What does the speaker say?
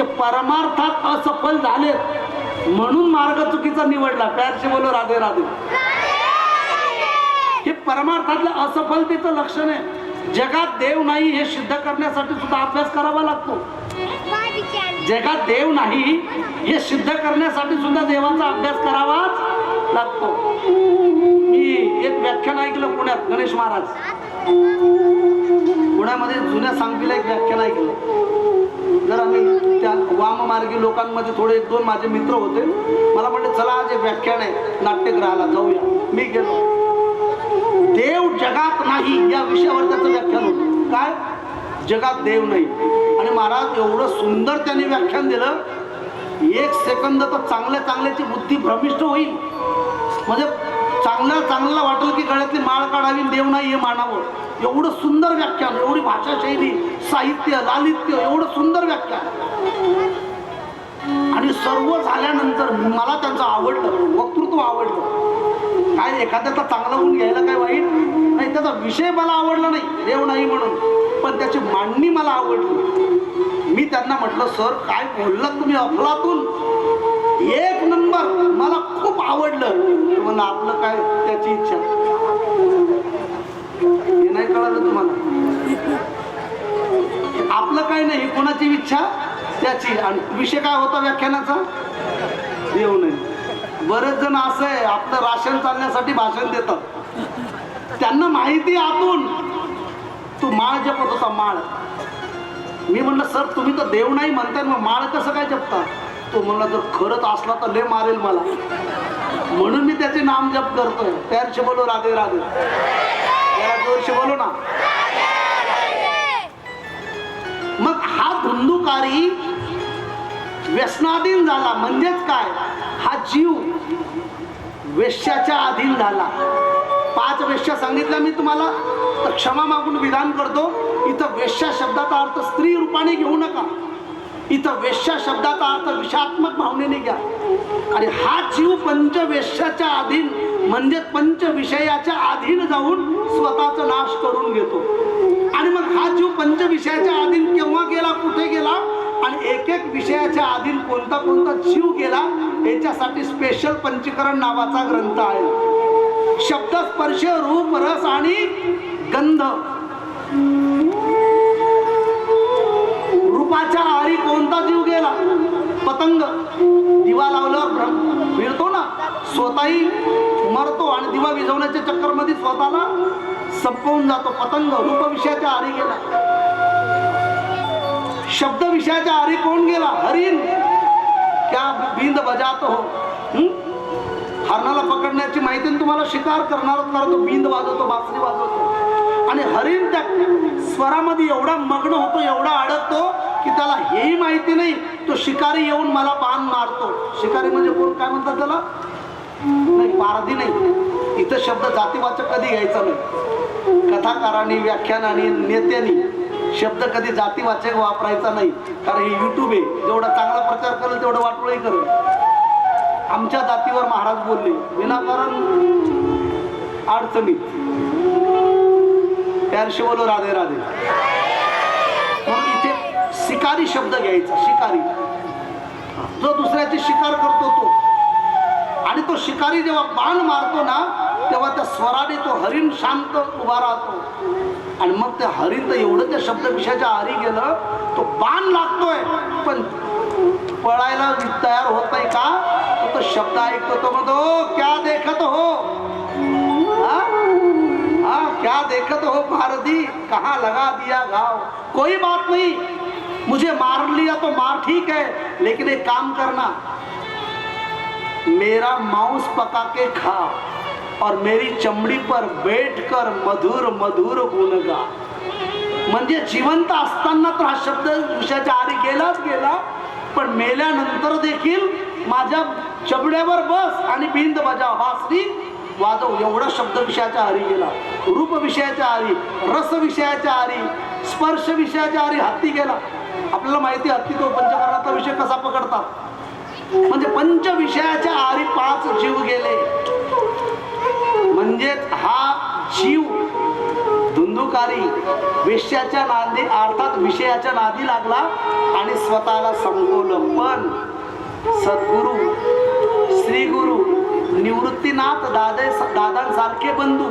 ते परमार्थात असफल झालेत म्हणून मार्ग चुकीचा निवडला. प्यारशी बोलो राधे राधे. हे परमार्थातल्या असफलतेचं लक्षण आहे. जगात देव नाही हे सिद्ध करण्यासाठी सुद्धा अभ्यास करावा लागतो. जगात देव नाही हे सिद्ध करण्यासाठी सुद्धा देवाचा अभ्यास करावाच लागतो. मी एक व्याख्यान ऐकलं पुण्यात गणेश महाराज. पुण्यामध्ये जुन्या सांगलीला एक व्याख्यान ऐकलं. महामार्गी लोकांमध्ये थोडे एक दोन माझे मित्र होते. मला म्हणले चला आज एक व्याख्यान आहे नाट्यगृहाला जाऊया. मी गेलो. देव जगात नाही या विषयावर त्याचं व्याख्यान होतं. काय? जगात देव नाही. आणि महाराज एवढं सुंदर त्याने व्याख्यान दिलं. एक सेकंद तर चांगल्या चांगल्याची बुद्धी भ्रमिष्ट होईल. म्हणजे चांगल्या चांगलं वाटेल की गळ्यातली माळ काढावी देव नाही हे मानावं. एवढं सुंदर व्याख्यान एवढी भाषाशैली साहित्य लालित्य एवढं सुंदर व्याख्यान. आणि सर्व झाल्यानंतर मला त्यांचं आवडलं वक्तृत्व आवडलं. काय एखाद्याचा चांगला गुण घ्यायला काय वाईट? नाही त्याचा विषय मला आवडला नाही देव नाही म्हणून. पण त्याची मांडणी मला आवडली. मी त्यांना म्हटलं सर काय बोललात तुम्ही अफलातून? एक नंबर मला खूप आवडलं. म्हणलं आपलं काय त्याची इच्छा हे नाही कळालं तुम्हाला? आपलं काय नाही कोणाची इच्छा? त्याची. आणि विषय काय होता व्याख्यानाचा? येऊ नाही बरेच जण असं आहे आपलं राशन चालण्यासाठी भाषण देतात. त्यांना माहिती आतून. तू माळ जपत होता माळ. मी म्हणलं सर तुम्ही तर देव नाही म्हणताय मग माळ कसं काय जपता? तो म्हणला जर खरंच असला तर लय मारेल मला. म्हणून मी त्याचे नाम जप करतोय. त्याचे बोलो राधे राधे. त्या बोलो ना. मग हा धुंदुकारी व्यसनाधीन झाला. म्हणजेच काय? हा जीव वेश्याच्या अधीन झाला. पाच वेश्या सांगितल्या मी तुम्हाला तर क्षमा मागून विधान करतो. इथं वेश्या शब्दाचा अर्थ स्त्री रूपाने घेऊ नका. इथं वेश्या शब्दाचा अर्थ विषात्मक भावनेने घ्या. आणि हा जीव पंचवेश्याच्या अधीन म्हणजे पंच विषयाच्या अधीन जाऊन स्वतःचा नाश करून घेतो. आणि मग हा जीव पंच विषयाच्या अधीन केव्हा गेला कुठे गेला? आणि एक एक विषयाच्या आधी कोणता कोणता जीव गेला याच्यासाठी स्पेशल पंचीकरण नावाचा ग्रंथ आहे. शब्द स्पर्श रूप रस आणि गंध. रूपाच्या आळी कोणता जीव गेला? पतंग. दिवा लावल्यावर भ्रम. फिरतो ना? स्वतःही मरतो आणि दिवा विझवण्याच्या चक्करमध्ये स्वतःला संपवून जातो. पतंग रूप विषयाच्या आरी गेला. शब्द विषयाच्या आरी कोण गेला? हरिण. त्या बिंद बजातो हो? हरणाला पकडण्याची माहिती तुम्हाला शिकार करणार करतो बिंद वाजवतो बासरी वाजवतो. आणि हरिण त्या स्वरामध्ये एवढा मग्न होतो एवढा अडकतो की त्याला हेही माहिती नाही तो शिकारी येऊन मला बाण मारतो. शिकारी म्हणजे कोण? काय म्हणतात त्याला? नाही पारधी नाही. इथं शब्द जातीवाचक कधी घ्यायचा नाही. कथाकारांनी व्याख्यानाने नेत्यांनी शब्द कधी जातीवाचक वापरायचा नाही. कारण हे युट्यूब आहे. जेवढा चांगला प्रचार करेल तेवढं वाटोळही करेल. आमच्या जातीवर महाराज बोलले विनाकारण अडचणीत. त्यांशी बोलो राधे राधे. म्हणून इथे शिकारी शब्द घ्यायचा शिकारी. जो दुसऱ्याची शिकार करतो तो. आणि तो शिकारी जेव्हा बाण मारतो ना तेव्हा त्या स्वराने तो हरिण शांत उभा राहतो. आणि मग त्या हरिण तर एवढं त्या शब्द विषयाच्या आरी गेलं तो बाण लागतोय. पण पळायला तयार होत नाही का? तो तो शब्द ऐकतो तो म्हणतो क्या देखत हो? हा? क्या देखत हो भारती? कहाँ लगा दिया घाव? कोई बात नहीं मुझे मार लिया तो मार ठीक है लेकिन एक काम करना मेरा मांस पका के खा और मेरी चमड़ी पर बैठकर मधुर मधुर गुण गा। म्हणजे जिवंत असताना तर हा शब्द विषयाच्या आरी गेलाच गेला पण मेल्यानंतर देखील माझ्या चबड्यावर बस आणि बिंद बजाव. बासरी वाजव एवढा शब्द विषयाच्या आरी गेला. रूप विषयाच्या आरी रस विषयाच्या आरी स्पर्श विषयाच्या आरी हत्ती गेला. आपल्याला माहिती हत्ती तो पंचकरणाचा विषय कसा पकडतात? म्हणजे पंच विषयाच्या आरी पाच जीव गेले. म्हणजेच हा जीव धुंदुकारी विषयाच्या नादी अर्थात विषयाच्या नादी लागला आणि स्वतःला संपवलं. पण सद्गुरु श्री गुरु निवृत्तीनाथ दादे दादांसारखे बंधू